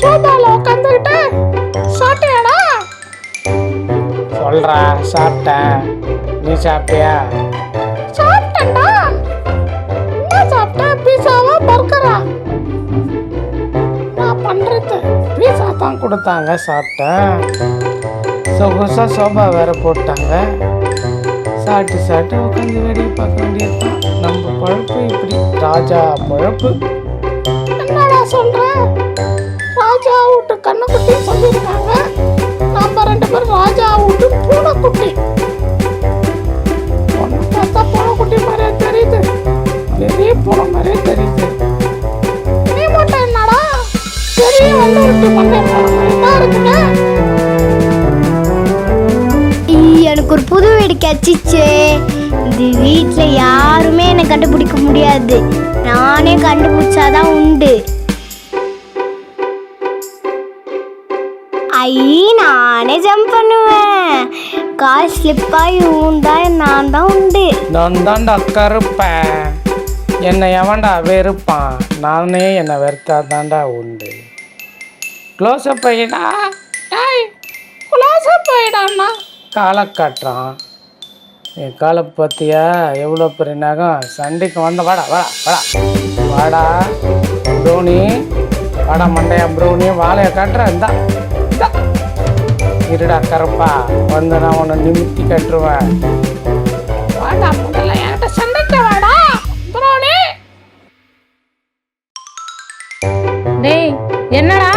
சோபால உட்காந்துக்கிட்டு சாப்பிட்டியாடா? சொல்றா சாப்பிட்டேன். நீ சாப்பிட்டியா? சாப்பிட்டேன்டா. சாப்பிட்டேன்? பீஸாவா தான் கொடுத்தாங்க சாப்பிட்டேன். சொகுசா சோபா வேற போட்டாங்க. சாப்பிட்டு சாப்பிட்டு உட்காந்து வேடிக்கை பார்க்க வேண்டியதுதான். நம்ம பழப்பு இப்படி ராஜா பழப்பு. என்னடா சொல்கிறேன் கண்ணுக்குட்டியும் சொல்லியிருக்காங்க. நம்ம ரெண்டு பேரும் ராஜா வீட்டு பூனைக்குட்டி. ஒன்று பார்த்தா பூனைக்குட்டி மாதிரியே தெரியுது. பெரிய பூனை மாதிரியே தெரியுது. நீ மட்டும் என்னடா? பெரிய வெள்ளை விட்டு பண்ண போன மாதிரி தான் இருக்குங்க எனக்கு ஒரு புது வீடு கிடைச்சிச்சு. இது வீட்டில் யாருமே என்னை கண்டுபிடிக்க முடியாது. நானே கண்டுபிடிச்சாதான் உண்டு. ஐ நானே ஜம்ப் பண்ணுவேன். கால் ஸ்லிப்பாகி ஊந்தா நான் தான் உண்டு. நான் தான்டா கருப்பேன். என்னை எவன்டா வெறுப்பான்? நானே என்னை வெறுத்தா தான்டா உண்டு. க்ளோஸ்அப் பையனா க்ளோஸ் அப் போயிடாண்ணா காலை காட்டுறான். என் காலை பார்த்தியா? எவ்வளோ பெரிய நகம்? சண்டைக்கு வந்த வாடா வாடா வாடா. வாடா ப்ரௌனி. வாடா மண்டையா ப்ரௌனி. வாழையை காட்டுறேன் இந்தா. இருடா கருப்பா. வந்து நான் உன்னை நிமித்தி கட்டுருவேன் வாடா முதல்ல என்கிட்ட சண்டைக்கு வாடா. ப்ரோனி. டேய் என்னடா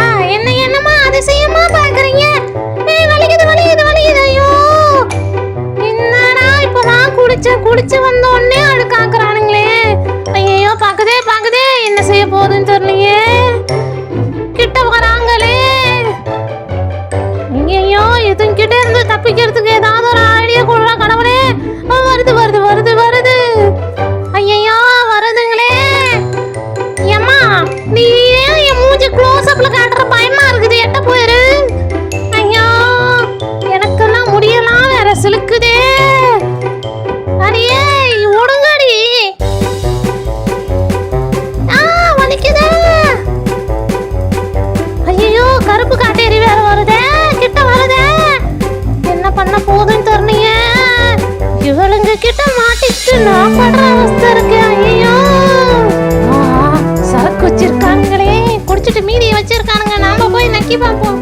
நக்கி பார்ப்போம்.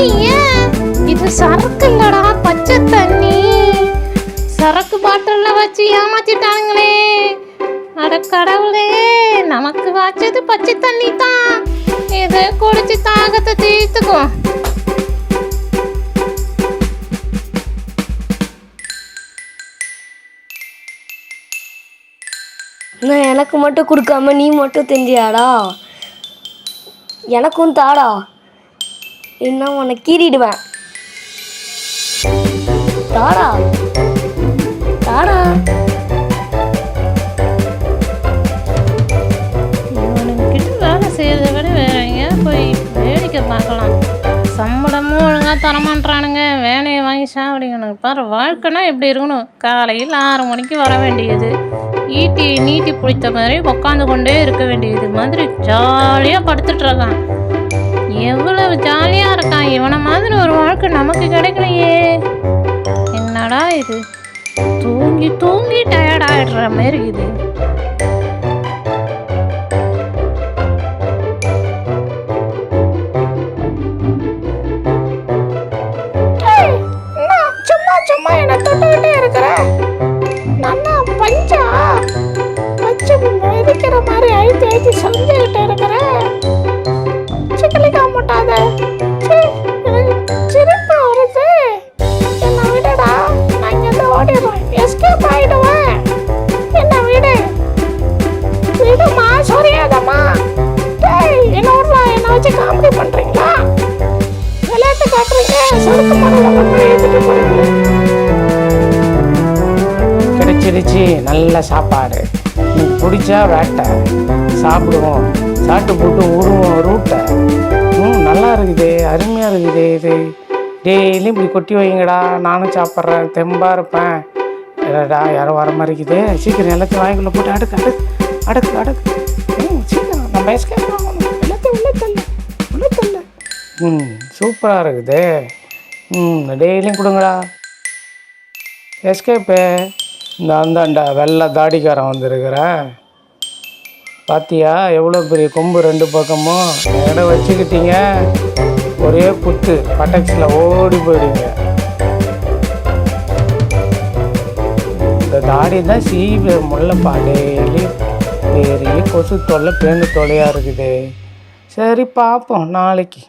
ஐயா இது சரக்கு இல்லடா பச்சை தண்ணி. சரக்கு பாட்டில்ல வச்சு ஏமாத்திட்டானுங்களே அட கடவுளே நமக்கு வாச்சது பச்சை தண்ணி தான். இதை குடிச்சு தாகத்தை தீர்த்துக்குவோம் நான் எனக்கு மட்டும் கொடுக்காம நீ மட்டும் தெரிஞ்சியாடா எனக்கும் தாடா. என்ன உன்னை கீறிடுவேன். தாரா. தாரா. இவனுங்கிட்ட வேலை விட வேற எங்கேயாவது போய் வேடிக்கை பார்க்கலாம். சம்பளமும் ஒழுங்காக தரமாட்டானுங்க வேலையை வாங்கி சாப்பிடுங்க பாரு வாழ்க்கைனா எப்படி இருக்கணும்? காலையில் ஆறு மணிக்கு வர வேண்டியது. ஈட்டி நீட்டி பிடித்த மாதிரி உட்காந்து கொண்டே இருக்க வேண்டியது மாதிரி ஜாலியாக படுத்துட்டு இருக்கான். மாதிரி நமக்கு கிடைக்கலையே. என்னடா இது? தூங்கி தூங்கி டயர்ட் ஆயிடுற மாதிரி இது நல்ல சாப்பாடு. எனக்கு பிடிச்சா வேட்டை. சாப்பிடுவோம். சாப்பிட்டு போட்டு விடுவோம் ரூட்டை. ம் நல்லா இருக்குது அருமையாக இருக்குது இது. டெய்லியும் இப்படி கொட்டி வைங்கடா. நானும் சாப்பிட்றேன் தெம்பாக இருப்பேன். இல்லைடா யாரோ வர மாதிரி இருக்குது. சீக்கிரம் எல்லாத்தையும் வாங்கிக்குள்ள போட்டு அடுக்கு அடுக்கு அடுக்கு அடுக்கு. ம் சீக்கிரம் நம்ம எஸ்கேப் ஆகணும். எல்லாத்தையும் தள்ளு தள்ளு. ம் சூப்பராக இருக்குது. ம் டெய்லியும் கொடுங்கடா. எஸ்கேப்பு இந்த அந்தாண்டா வெள்ளை தாடிக்காரன் வந்திருக்கிறேன். பாத்தியா எவ்வளோ பெரிய கொம்பு ரெண்டு பக்கமும்? இடம் வச்சுக்கிட்டீங்க. ஒரே குத்து பட்டக்ஸில் ஓடி போயிடுங்க இந்த தாடி தான் சீவ முல்லைப்பா டெய்லி பெரிய கொசு தொல்லை பேண்டு தொல்லையாக இருக்குது. சரி பார்ப்போம் நாளைக்கு.